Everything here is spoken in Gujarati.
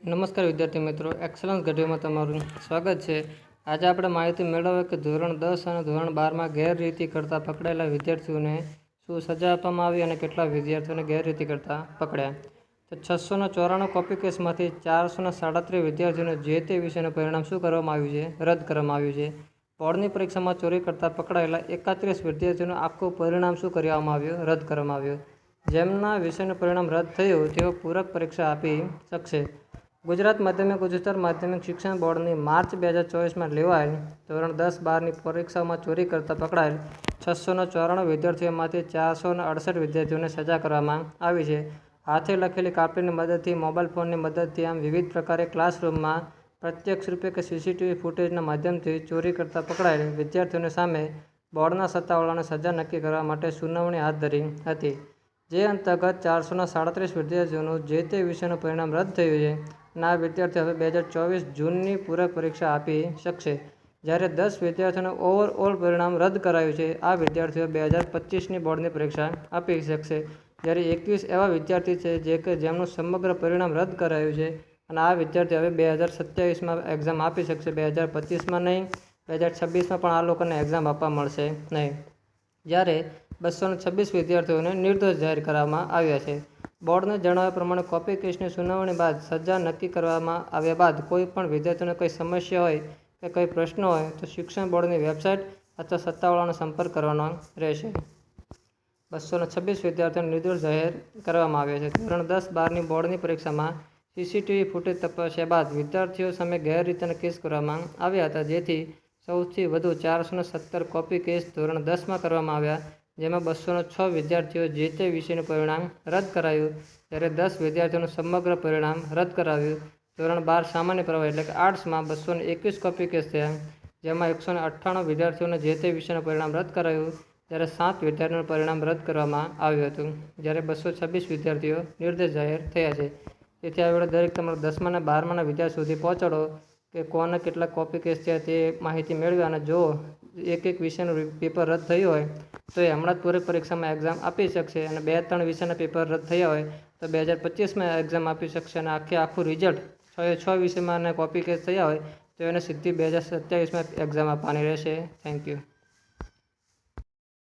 નમસ્કાર વિદ્યાર્થી મિત્રો એક્સલન્સ ઘડીઓમાં તમારું સ્વાગત છે. આજે આપણે માહિતી મેળવીએ કે ધોરણ દસ અને ધોરણ બારમાં ગેરરીતિ કરતાં પકડાયેલા વિદ્યાર્થીઓને શું સજા આપવામાં આવી અને કેટલા વિદ્યાર્થીઓને ગેરરીતિ કરતાં પકડ્યા? તો છસોને ચોરાણું કોપી કેસમાંથી ચારસોના સાડત્રીસ વિદ્યાર્થીઓને જે તે વિષયનું પરિણામ શું કરવામાં આવ્યું છે? રદ કરવામાં આવ્યું છે. બોર્ડની પરીક્ષામાં ચોરી કરતાં પકડાયેલા એકત્રીસ વિદ્યાર્થીઓનું આખું પરિણામ શું કરવામાં આવ્યું? રદ કરવામાં આવ્યું. જેમના વિષયનું પરિણામ રદ થયું, તેઓ પૂરક પરીક્ષા આપી શકશે. ગુજરાત માધ્યમિક ઉચ્ચતર માધ્યમિક શિક્ષણ બોર્ડની માર્ચ બે હજાર ચોવીસમાં લેવાયેલ ધોરણ દસ બારની પરીક્ષામાં ચોરી કરતા પકડાયેલ છસો ને ચોરાણું વિદ્યાર્થીઓમાંથી ચારસો અડસઠ વિદ્યાર્થીઓને સજા કરવામાં આવી છે. હાથે લખેલી કાપીની મદદથી મોબાઈલ ફોનની મદદથી આમ વિવિધ પ્રકારે ક્લાસરૂમમાં પ્રત્યક્ષ રૂપે કે સીસીટીવી ફૂટેજના માધ્યમથી ચોરી કરતા પકડાયેલ વિદ્યાર્થીઓની સામે બોર્ડના સત્તાવાળાને સજા નક્કી કરવા માટે સુનાવણી હાથ ધરી હતી. જે અંતર્ગત ચારસોના સાડત્રીસ વિદ્યાર્થીઓનું જે તે વિષયનું પરિણામ રદ થયું છે. આ વિદ્યાર્થીઓ હવે બે હજાર ચોવીસ જૂનની પૂરક પરીક્ષા આપી શકશે. જ્યારે દસ વિદ્યાર્થીઓનું ઓવરઓલ પરિણામ રદ કરાયું છે, આ વિદ્યાર્થીઓ બે હજાર પચીસની બોર્ડની પરીક્ષા આપી શકશે. જ્યારે એકવીસ એવા વિદ્યાર્થી છે જે કે જેમનું સમગ્ર પરિણામ રદ કરાયું છે અને આ વિદ્યાર્થી હવે બે હજાર સત્યાવીસમાં એક્ઝામ આપી શકશે. બે હજાર પચીસમાં નહીં, બે હજાર છવ્વીસમાં પણ આ લોકોને એક્ઝામ આપવા મળશે નહીં. જ્યારે બસો છવ્વીસ વિદ્યાર્થીઓને નિર્દોષ જાહેર કરવામાં આવ્યા છે. બોર્ડને જણાવ્યા પ્રમાણે કોપી કેસની સુનાવણી બાદ સજા નક્કી કરવામાં આવ્યા બાદ કોઈ પણ વિદ્યાર્થીઓને કોઈ સમસ્યા હોય કે કોઈ પ્રશ્ન હોય તો શિક્ષણ બોર્ડની વેબસાઇટ અથવા સત્તાવાળાનો સંપર્ક કરવાનો રહેશે. બસો છવ્વીસ વિદ્યાર્થીઓને નિર્દોષ જાહેર કરવામાં આવ્યા છે. ધોરણ દસ બારની બોર્ડની પરીક્ષામાં સીસીટીવી ફૂટેજ તપાસ્યા બાદ વિદ્યાર્થીઓ સામે ગેરરીતિના કેસ કરવામાં આવ્યા હતા, જેથી સૌથી વધુ ચારસો સત્તર કોપી કેસ ધોરણ દસમાં કરવામાં આવ્યા જેમાં બસોનો છ વિદ્યાર્થીઓ જે તે વિષયનું પરિણામ રદ કરાયું. જ્યારે દસ વિદ્યાર્થીઓનું સમગ્ર પરિણામ રદ કરાવ્યું. ધોરણ બાર સામાન્ય પ્રવાહ એટલે કે આર્ટ્સમાં બસો એકવીસ કોપી કેસ થયા. જેમાં એકસો અઠ્ઠાણું વિદ્યાર્થીઓને જે તે વિષયનું પરિણામ રદ કરાયું, ત્યારે સાત વિદ્યાર્થીઓનું પરિણામ રદ કરવામાં આવ્યું હતું. જ્યારે બસો છવ્વીસ વિદ્યાર્થીઓ નિર્દેશ જાહેર થયા છે. તેથી આ વેળે દરેક તમારા દસમાના બારમાના વિદ્યાર્થી સુધી પહોંચાડો કે કોને કેટલા કોપી કેસ થયા તે માહિતી મેળવી અને જો એક એક વિષયનું પેપર રદ થયું હોય, તો એ હમણાં જ પૂરક પરીક્ષામાં એક્ઝામ આપી શકશે અને બે ત્રણ વિષયના પેપર રદ થયા હોય, તો બે હજાર પચીસમાં એક્ઝામ આપી શકશે અને આખે આખું રિઝલ્ટ છ છ વિષયમાં અને કોપી કેસ થયા હોય, તો એને સીધી બે હજાર સત્યાવીસમાં એક્ઝામ આપવાની રહેશે. Thank you